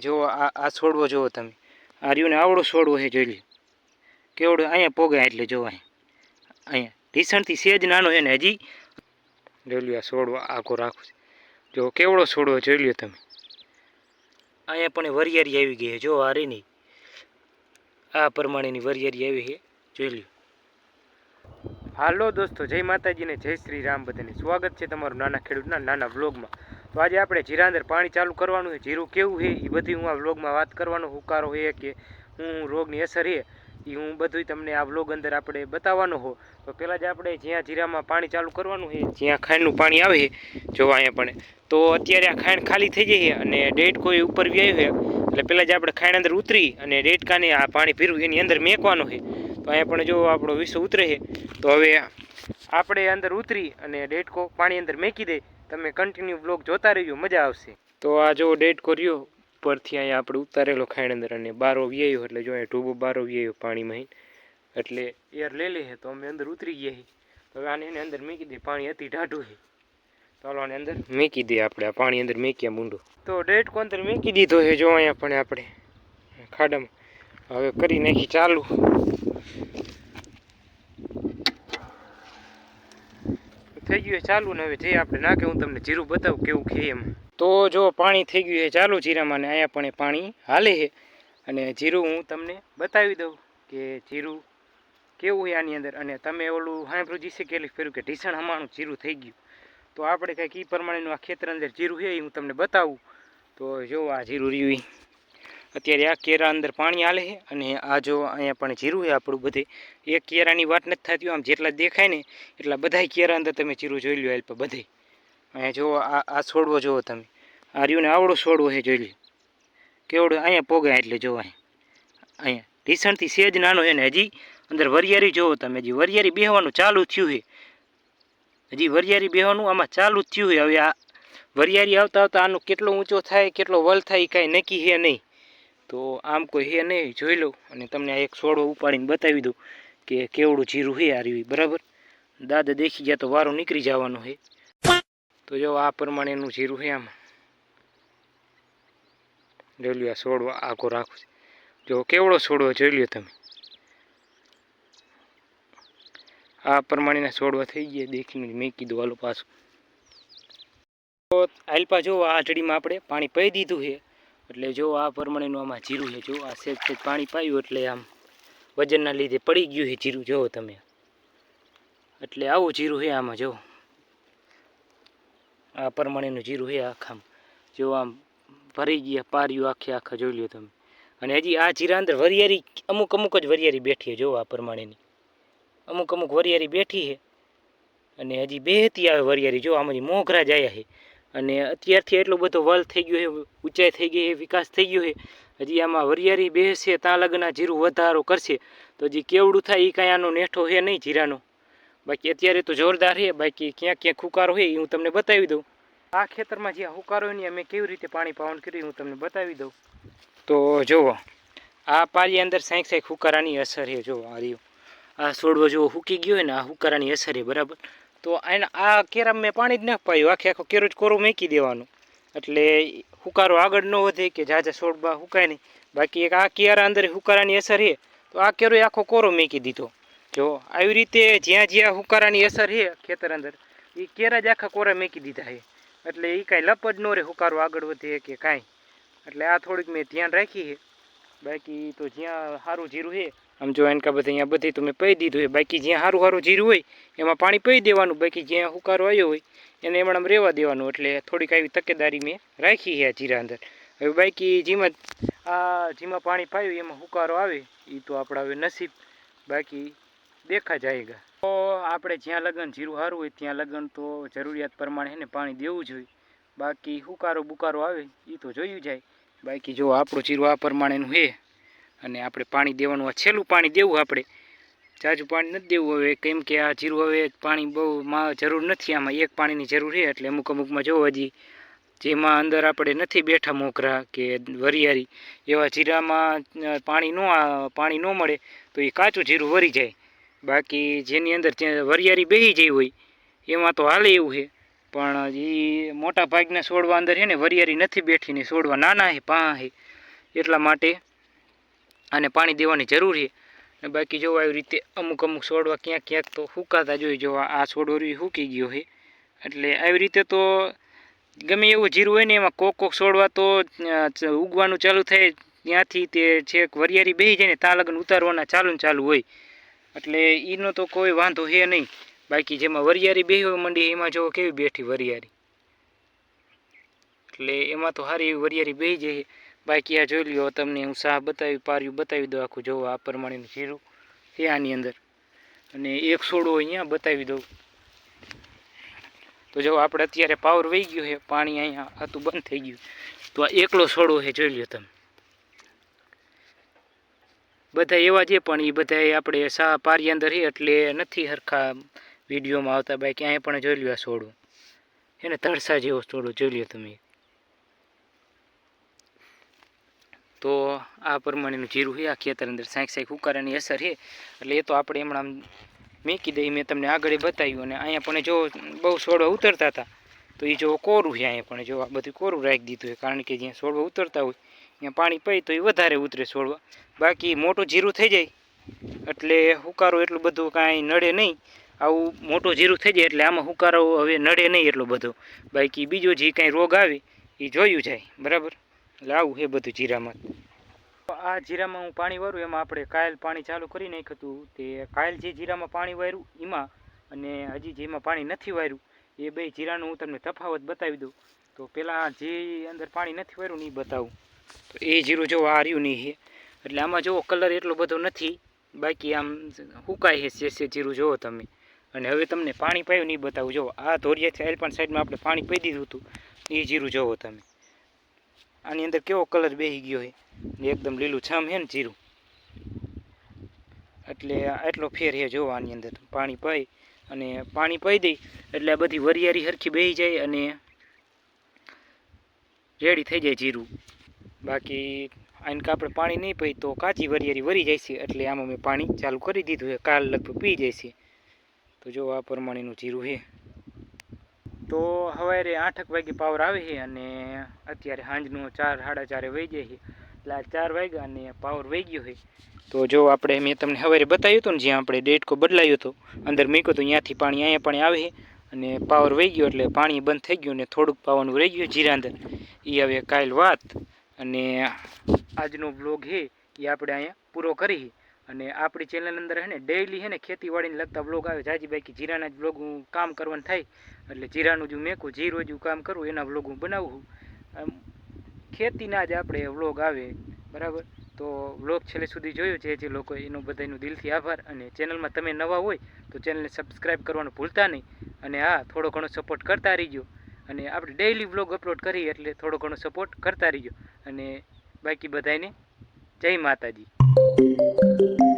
જુઓ, આ આ છોડવો જુઓ તમે. આ રહ્યું ને આવડો છોડવો છે જોઈ લ્યો કેવડો અહીંયા પોગ્યા એટલે જુઓ અહીંયા. ઢીસણથી સેજ નાનો છે ને હજી. જોઈ લ્યો આ છોડવો, આખો રાખું. છે જો કેવડો છોડવો જોઈ લ્યો તમે. અહીંયા પણ વરિયારી આવી ગઈ છે જો આ નહીં આ પ્રમાણેની વરિયારી આવી છે જોઈ લ્યો હાલો દોસ્તો, જય માતાજીને જય શ્રી રામ બધાને. સ્વાગત છે તમારું નાના ખેડૂતના નાના વ્લોગમાં. તો આજે આપણે જીરા અંદર પાણી ચાલુ કરવાનું છે. જીરું કેવું છે? એ બધી હું આ વ્લોગમાં વાત કરવાનો હુકારો છે કે હું રોગની અસર છે. એ હું બધું તમને આ વ્લોગ અંદર આપણે બતાવવાનો હો તો પહેલાં જ આપણે જ્યાં જીરામાં પાણી ચાલુ કરવાનું છે, જ્યાં ખાંડનું પાણી આવે છે, જોવા અહીંયા પણ. તો અત્યારે આ ખાંડ ખાલી થઈ છે અને ડેટ કોઈ ઉપર વ્યાયું છે. એટલે પહેલાં જ આપણે ખાંડ અંદર ઉતરી અને ડેટકાને આ પાણી પીરું એની અંદર મેકવાનું છે. તો અહીંયા પણ જો આપણો વિષ ઉતરે છે. તો હવે આપણે અંદર ઉતરી અને ડેટકો પાણી અંદર મેકી દે. તમે કન્ટિન્યુ બ્લોગ જોતા રહેજો, મજા આવશે. તો આ જો ડેટ કર્યો, પરથી અહીંયા આપણે ઉતારેલો ખાંડ અને બારો વ્યયો એટલે જો અહીંયા ઢૂબો બારો વ્યયો પાણીમાં એટલે એર લઈ લઈએ તો અમે અંદર ઉતરી ગયા હી હવે આને એને અંદર મૂકી દે, પાણી અતિ ઢાઢું છે. તો હાલો આને અંદર મૂકી દે આપણે, આ પાણી અંદર મેક્યા મૂંડું. તો ડેટ કો અંદર મૂકી દીધો છે, જો અહીંયા પણ આપણે ખાડામાં. હવે કરી નાખી ચાલુ. થઈ ગયું ચાલુ ને હવે જે આપણે નાખે હું તમને જીરું બતાવું કેવું છે એમ. તો જો પાણી થઈ ગયું છે ચાલુ જીરામાં ને અહીંયા પણ પાણી હાલે છે. અને જીરું હું તમને બતાવી દઉં કે જીરું કેવું છે આની અંદર. અને તમે ઓલું સાંભળ્યું જીસે કેલી ફેર્યું કે ઢીસણ હમાણું જીરું થઈ ગયું. તો આપણે કંઈક એ પ્રમાણેનું આ ખેતર અંદર જીરું છે એ હું તમને બતાવું. તો જો આ જીરું રહ્યું. અત્યારે આ કેરા અંદર પાણી હાલે છે અને આ જો અહીંયા પણ જીરું છે આપણું બધે. એક કેરાની વાત નથી થતી, આમ જેટલા દેખાય ને એટલા બધાય કેરા અંદર તમે જીરું જોઈ લો હેલ્પ બધે. અહીંયા જુઓ આ આ છોડવો જુઓ તમે. આ રહ્યું ને આવડો છોડવો છે જોઈ લો કેવડો અહીંયા પોગાય એટલે જો અહીંયા. અહીંયા ઢીસણથી સેજ નાનો છે ને હજી અંદર વરિયારી જુઓ તમે, હજી વરિયારી બેહવાનું ચાલુ થયું છે. હજી વરિયારી બેહવાનું આમાં ચાલુ જ થયું છે. હવે આ વરિયારી આવતા આવતા આનો કેટલો ઊંચો થાય, કેટલો વલ થાય એ કાંઈ નક્કી છે નહીં. તો આમ કોઈ હે નહીં, જોઈ લઉં અને તમને આ એક છોડો ઉપાડીને બતાવી દઉં કે કેવડું જીરું છે આ રહ્યું, બરાબર? દાદા દેખી ગયા તો વારો નીકળી જવાનો છે તો જો આ પ્રમાણેનું જીરું છે આમાં. જોઈ લ્યો આ છોડવો આખો રાખું છે. જો કેવડો છોડવો જોઈ લ્યો તમે. આ પ્રમાણેના છોડવા થઈ ગયા, દેખીને મેં કીધું, હાલો પાછું. તો આલપા જો આ આઢળીમાં આપણે પાણી પહી દીધું છે એટલે જો આ પ્રમાણેનું આમાં જીરું છે, જો આ સેજ સેજ પાણી પાયું એટલે આમ વજનના લીધે પડી ગયું છે જીરું જુઓ તમે. એટલે આવું જીરું છે આમાં, જો. આ પ્રમાણેનું જીરું છે આખા જો આમ ભરી ગયા, પાર્યું આખે આખા, જોઈ લ્યો તમે. અને હજી આ જીરા અંદર વરિયારી અમુક અમુક જ વરિયારી બેઠી છે, જો આ પ્રમાણેની. અમુક અમુક વરિયારી બેઠી છે. અને હજી બેહતી આવે વરિયારી જો આમાંથી મોઘરા જ આવ્યા છે. અને અત્યારથી એટલો બધો વલ થઈ ગયો છે, ઊંચાઈ થઈ ગઈ છે, વિકાસ થઈ ગયો છે. હજી આમાં વરિયારી બેસશે ત્યાં લગ્ન આ જીરું વધારો કરશે. તો હજી કેવડું થાય એ કાંઈ આનો નેઠો છે નહીં જીરાનો. બાકી અત્યારે તો જોરદાર છે, બાકી ક્યાં ક્યાં હુકારો છે એ હું તમને બતાવી દઉં. આ ખેતરમાં જે હુકારો હોય ને, અમે કેવી રીતે પાણી પાવન કર્યું હું તમને બતાવી દઉં. તો જુઓ, આ પારી અંદર સાંઈક સાંઈક હુકારાની અસર છે, જુઓ, આ રહ્યું. આ છોડવો જો હુકી ગયો હોય ને, આ હુકારાની અસર છે, બરાબર? તો એના આ કેરામ મેં પાણી જ ના પાયું, આખે આખો કેરો જ કોરો મૂકી દેવાનું. એટલે હુકારો આગળ ન વધે કે ઝાઝા છોડવા હુકાય નહીં. બાકી એક આ કેરા અંદર હુકારાની અસર છે તો આ કેરો આખો કોરો મૂકી દીધો. જો, આવી રીતે જ્યાં જ્યાં હુકારાની અસર છે ખેતર અંદર એ કેરા જ આખા કોરા મૂકી દીધા છે એટલે એ કાંઈ લપ જ ન રહે, હુકારો આગળ વધે કે કાંઈ. એટલે આ થોડીક મેં ધ્યાન રાખી છે બાકી તો જ્યાં સારું જીરું છે આમ જો એનકા બધા અહીંયા બધી તો મેં પી દીધું હોય બાકી જ્યાં સારું સારું જીરું હોય, એમાં પાણી પહી દેવાનું. બાકી જ્યાં હુકારો આવ્યો હોય, એને એમણામ રહેવા દેવાનું. એટલે થોડીક આવી તકેદારી મેં રાખી છે આ જીરા અંદર. હવે બાકી જેમાં આ જેમાં પાણી પાયું, એમાં હુકારો આવે એ તો આપણા હવે નસીબ. બાકી દેખા જાયગા. તો આપણે જ્યાં લગન, જીરું સારું હોય ત્યાં લગન તો જરૂરિયાત પ્રમાણે એને પાણી દેવું જોઈએ. બાકી હુકારો બુકારો આવે એ તો જોયું જાય. બાકી જો આપણું જીરું આ પ્રમાણેનું છે અને આપણે પાણી દેવાનું, આ છેલ્લું પાણી દેવું આપણે. જાજુ પાણી નથી દેવું હવે, કેમ કે આ જીરું હવે પાણી બહુ માં જરૂર નથી, આમાં એક પાણીની જરૂર છે, એટલે અમુક અમુકમાં જોવો હજી જેમાં અંદર આપણે નથી બેઠા મોકરા કે વરિયારી એવા જીરામાં પાણી ન પાણી ન મળે, તો એ કાચું જીરું વરી જાય. બાકી જેની અંદર ત્યાં વરિયારી બેહી જઈ હોય, એમાં તો હાલે એવું છે. પણ એ મોટા ભાગના છોડવા અંદર છે ને વરિયારી નથી બેઠીને છોડવા નાના છે પા છે, એટલા માટે આને પાણી દેવાની જરૂર છે. ને બાકી જોવા આવી રીતે અમુક અમુક છોડવા ક્યાંક ક્યાંક તો સુકાતા જોઈ જોવા આ છોડવો રહ્યો એ સૂકી ગયો છે. એટલે આવી રીતે તો ગમે એવું જીરું હોય ને એમાં કોક કોક છોડવા તો ઉગવાનું ચાલુ થાય ત્યાંથી તે છેક વરિયારી બેસી જાય ને ત્યાં લગન ઉતારવાના ચાલુ ચાલુ હોય. એટલે એનો તો કોઈ વાંધો છે નહીં. બાકી જેમાં વરિયારી બેહી હોય મંડી, એમાં જો કેવી બેઠી વરિયારી એટલે એમાં તો સારી એવી વરિયારી બેહી જાય બાકી આ જોઈ લ્યો, તમને હું શાહ બતાવી, પાર્યું બતાવી દઉં આખું, જોવો આ પ્રમાણેનું જીરું છે આની અંદર. અને એક છોડો અહીંયા બતાવી દઉં. તો જો આપણે અત્યારે પાવર વહી ગયો છે, પાણી અહીંયા આતું બંધ થઈ ગયું. તો આ એકલો છોડો છે, જોઈ લ્યો તમે. બધા એવા છે પણ એ બધા આપણે સા પારી અંદર એટલે નથી સરખા વિડીયોમાં આવતા. બાકી અહીંયા પણ જોઈ લ્યો આ છોડો એને તરસા જેવો છોડો જોઈ લ્યો તમે. તો આ પ્રમાણેનું જીરું છે, આ ખેતર અંદર સાંક સાંક ઉકારાની અસર છે. એટલે એ તો આપણે હમણાં મેકી દઈ મેં તમને આગળ બતાવ્યું અને અહીંયા પણ જો બહુ છોડવા ઉતરતા હતા, તો એ જો કોરું છે અહીંયા પણ, જો આ બધું કોરું રાખી દીધું છે, કારણ કે જ્યાં છોડવા ઉતરતા હોય, ત્યાં પાણી પડી તો એ વધારે ઉતરે છોડવા બાકી મોટું જીરું થઈ જાય, એટલે હુકારો એટલું બધું કાંઈ નડે નહીં. આવું મોટું જીરું થઈ જાય, એટલે આમાં હુકારો હવે નડે નહીં એટલો બધો. બાકી બીજો જે કાંઈ રોગ આવે એ જોયું જાય, બરાબર? આવું છે બધું જીરામાં. આ જીરામાં હું પાણી વારું, એમાં આપણે કાયલ પાણી ચાલુ કરી નાખ્યું હતું. તે કાયલ જે જીરામાં પાણી વાર્યું એમાં અને હજી જેમાં પાણી નથી વાર્યું, એ બે જીરાનું હું તમને તફાવત બતાવી દઉં. તો પહેલાં જે અંદર પાણી નથી વાર્યું ને એ બતાવું. તો એ જીરું જો આ રહ્યું નહીં છે એટલે આમાં જુઓ કલર એટલો બધો નથી, બાકી આમ હુકાય છે છે જીરું, જુઓ તમે. અને હવે તમને પાણી પાયું નહીં બતાવું. જુઓ, આ ધોરિયાથી પણ સાઈડમાં આપણે પાણી પી દીધું હતું. એ જીરું જુઓ તમે. આની અંદર કેવો કલર બેસી ગયો છે? એકદમ લીલું છામ છે ને જીરું. એટલે આટલો ફેર છે જોવા આની અંદર. પાણી પાઈ અને પાણી પાઈ દઈ એટલે આ બધી વરિયારી હરખી બેસી જાય અને રેડી થઈ જાય જીરું. બાકી આને આપણે પાણી નહીં પી તો કાચી વરિયારી વરી જાય છે. એટલે આમાં મેં પાણી ચાલુ કરી દીધું છે. કાલ લગભગ પી જાય છે. તો જો આ પ્રમાણેનું જીરું છે. તો સવારે આઠક વાગે પાવર આવે છે અને અત્યારે સાંજનું ચાર, સાડા ચારે વહી જાય છે. એટલે ચાર વાગ્યા અને પાવર વહી ગયો છે. તો જો આપણે મેં તમને સવારે બતાવ્યું હતું ને, જ્યાં આપણે ડેટકો બદલાયો હતો, અંદર મૂક્યો તો ત્યાંથી પાણી અહીંયા પાણી આવે છે અને પાવર વહી ગયો એટલે પાણી બંધ થઈ ગયું ને થોડુંક પાવાનું રહી ગયું જીરા અંદર. એ હવે કાલ વાત અને આજનો બ્લોગ છે એ આપણે અહીંયા પૂરો કરી અને આપણી ચેનલ અંદર છે ને ડેઈલી છે ને ખેતીવાડીને લગતા બ્લોગ આવે. જાજી બાકી જીરાના જ બ્લોગ હું કામ કરવાનું થાય. એટલે જીરાનું જો મેકું, જીરું જ કામ કરું, એના બ્લોગ હું બનાવું ખેતીના જ આપણે વ્લોગ આવે, બરાબર? તો વ્લોગ છેલ્લે સુધી જોયો. જે જે લોકો એનો બધાનો દિલથી આભાર. અને ચેનલમાં તમે નવા હોય, તો ચેનલને સબસ્ક્રાઈબ કરવાનું ભૂલતા નહીં. અને હા, થોડો ઘણો સપોર્ટ કરતા રહીજો. અને આપણે ડેઈલી વ્લોગ અપલોડ કરીએ એટલે થોડો ઘણો સપોર્ટ કરતા રહીજો. અને બાકી બધાને જય માતાજી. Música